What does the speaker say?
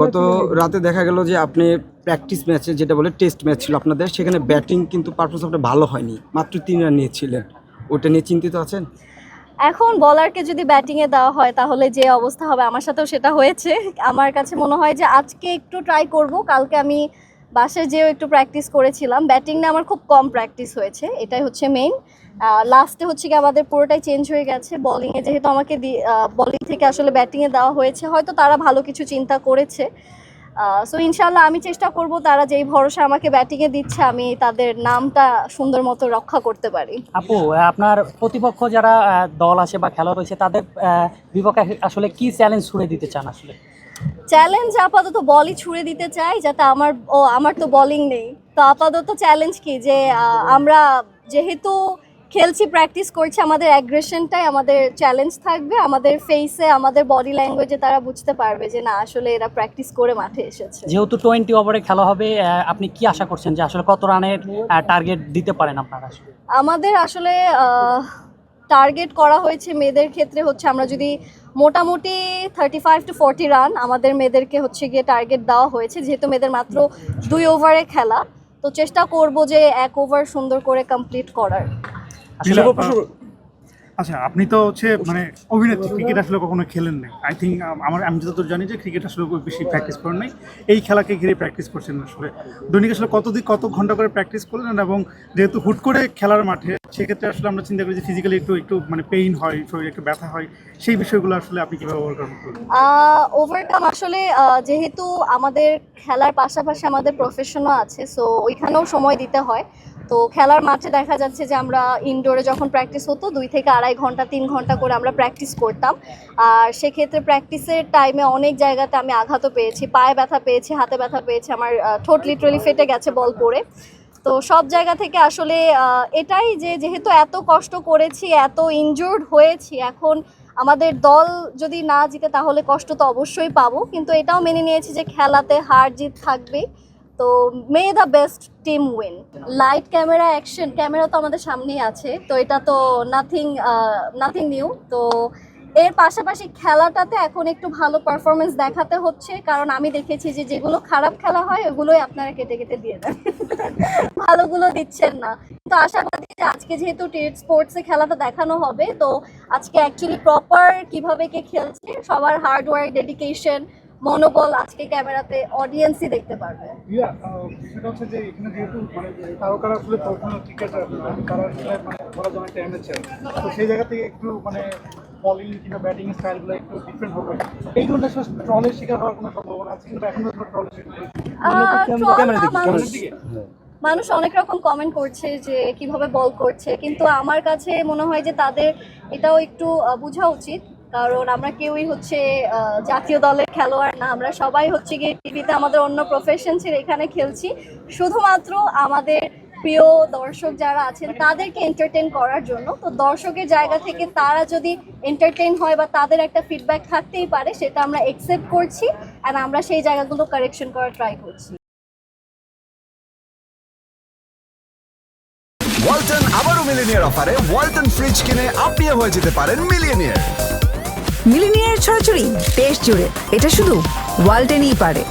গত রাতে দেখা গেল যে আপনি প্র্যাকটিস ম্যাচে যেটা বলে টেস্ট ম্যাচ ছিল আপনাদের সেখানে ব্যাটিং কিন্তু পারফরমেন্স আপনার ভালো হয়নি। মাত্র তিন রান নিয়েছিলেন। ওটা নিয়ে চিন্তিত আছেন? এখন বলারকে যদি ব্যাটিংয়ে দেওয়া হয় তাহলে যে অবস্থা হবে আমার সাথেও সেটা হয়েছে। আমার কাছে মনে হয় যে আজকে একটু ট্রাই করব কালকে আমি বাসায় যেও একটু প্র্যাকটিস করেছিলাম। ব্যাটিং না আমার খুব কম প্র্যাকটিস হয়েছে, এটাই হচ্ছে মেইন লাস্টে হচ্ছে কি আমাদের পুরোটাই চেঞ্জ হয়ে গেছে। বলিংয়ে যেহেতু আমাকে বলিং থেকে আসলে ব্যাটিংয়ে দেওয়া হয়েছে, হয়তো তারা ভালো কিছু চিন্তা করেছে। সো ইনশাল্লাহ আমি চেষ্টা করব তারা যেই ভরসা আমাকে ব্যাটিংয়ে দিচ্ছে, আমি তাদের নামটা সুন্দর মতো রক্ষা করতে পারি। আপু আপনার প্রতিপক্ষ যারা দল আছে বা খেলোয়াড় রয়েছে, তাদের বিপক্ষে আসলে কি চ্যালেঞ্জ ছুড়ে দিতে চান আসলে? চ্যালেঞ্জ আপাতত বলই ছুড়ে দিতে চাই যাতে আমার ও আমার তো বলিং নেই। তো আপাতত চ্যালেঞ্জ কি যে আমরা যেহেতু খেলছি প্র্যাকটিস করছি আমাদের অ্যাগ্রেশনটাই আমাদের চ্যালেঞ্জ থাকবে। আমাদের ফেসে আমাদের বডি ল্যাঙ্গুয়েজে তারা বুঝতে পারবে যে না আসলে এরা প্র্যাকটিস করে মাঠে এসেছে। যেহেতু টোয়েন্টি ওভারে খেলা হবে আপনি কি আশা করছেন যে আসলে কত রানের টার্গেট দিতে পারেন আপনারা? আমাদের আসলে টার্গেট করা হয়েছে মেয়েদের ক্ষেত্রে হচ্ছে আমরা যদি মোটামুটি thirty five to forty run আমাদের মেয়েদেরকে হচ্ছে গিয়ে টার্গেট দেওয়া হয়েছে, যেহেতু মেয়েদের মাত্র দুই ওভারে খেলা। তো চেষ্টা করব যে এক ওভার সুন্দর করে কমপ্লিট করার। আচ্ছা আপনি তো হচ্ছে মানে অভিনেত্রী ক্রিকেট আসলে কখনো খেলেন নাই। আই থিঙ্ক আমার আমি যতদূর জানি যে ক্রিকেট আসলে খুব বেশি প্র্যাকটিস করেন নাই। এই খেলাকে ঘিরে প্র্যাকটিস করছেন আসলে। দৈনিক আসলে কতদিন কত ঘণ্টা করে প্র্যাকটিস করলেন এবং যেহেতু হুট করে খেলার মাঠে সেক্ষেত্রে আসলে আমরা চিন্তা করি যে ফিজিক্যালি একটু একটু মানে পেইন হয় শরীরে একটু ব্যথা হয়। সেই বিষয়গুলো আসলে আপনি কীভাবে ওভারকাম করলেন? ওভারকাম আসলে যেহেতু আমাদের খেলার পাশাপাশি আমাদের প্রফেশনও আছে সো ওইখানেও সময় দিতে হয়। তো খেলার মাঠে দেখা যাচ্ছে যে আমরা ইনডোরে যখন প্র্যাকটিস হতো, দুই থেকে আড়াই ঘণ্টা, তিন ঘণ্টা করে আমরা প্র্যাকটিস করতাম। আর সেক্ষেত্রে প্র্যাকটিসের টাইমে অনেক জায়গাতে আমি আঘাতও পেয়েছি, পায়ে ব্যথা পেয়েছি, হাতে ব্যথা পেয়েছি, আমার ঠোঁট লিটারালি ফেটে গেছে বল পড়ে। তো সব জায়গা থেকে আসলে এটাই যে যেহেতু এত কষ্ট করেছি, এত ইনজুর্ড হয়েছি, এখন আমাদের দল যদি না জিতে তাহলে কষ্ট তো অবশ্যই পাবো। কিন্তু এটাও মেনে নিয়েছি যে খেলাতে হার জিত থাকবেই। তো may the best team win light camera action camera তো আমাদের সামনেই আছে। তো এটা তো নাথিং নাথিং নিউ তো এর পাশাপাশি খেলাটাতে এখন একটু ভালো পারফরমেন্স দেখাতে হচ্ছে। কারণ আমি দেখেছি যে যেগুলো খারাপ খেলা হয়, ওগুলোই আপনারা কেটে কেটে দিয়ে দেন। ভালোগুলো দিচ্ছেন না। তো আশাবাদী যে আজকে যেহেতু টেট স্পোর্টসে খেলাটা দেখানো হবে, তো আজকে অ্যাকচুয়ালি প্রপার কীভাবে কে খেলছে, সবার হার্ড ওয়ার্ক ডেডিকেশন মনোবল আজকে ক্যামেরাতে অডিয়েন্সই দেখতে পারবে। সেটা হচ্ছে যে এখানে যেহেতু মানে তারকারা আসলে প্রফেশনাল ক্রিকেটার তারা আসলে মানে বলা যায় একটা এমেচার তো সেই জায়গা থেকে একটু মানে বলিং কিংবা ব্যাটিং স্টাইলগুলো একটু ডিফারেন্ট হবে। এই ধরনের ট্রলের শিকার হওয়ার কোনো সম্ভাবনা আছে কিন্তু এখন তো ট্রলের শিকার হয়েছে। আহ, troll ক্যামেরা না, দেখি মানুষ অনেক রকম কমেন্ট করছে যে কীভাবে বল করছে কিন্তু আমার কাছে মনে হয় যে তাদের এটাও একটু বোঝা উচিত। কারণ আমরা কেউই হচ্ছে জাতীয় দলের খেলোয়াড় না। আমরা সবাই হচ্ছে গিয়ে টিভিতে আমাদের অন্য প্রফেশন ছিল এখানে খেলছি। শুধুমাত্র আমাদের প্রিয় দর্শক যারা আছেন, তাদেরকে এন্টারটেন করার জন্য। তো দর্শকের জায়গা থেকে তারা যদি এন্টারটেন হয় বা তাদের একটা ফিডব্যাক থাকতেই পারে, সেটা আমরা একসেপ্ট করছি আর আমরা সেই জায়গাগুলো কারেকশন করার ট্রাই করছি। ওয়ালটন আবারও মিলিনিয়ার অফারে ওয়ালটন ফ্রিজ কিনে আপনিও হয়ে যেতে পারেন মিলিয়নিয়ার মিলিনিয়ার ছড়াছড়ি দেশ জুড়ে। এটা শুধু ওয়ালটেনই পারে।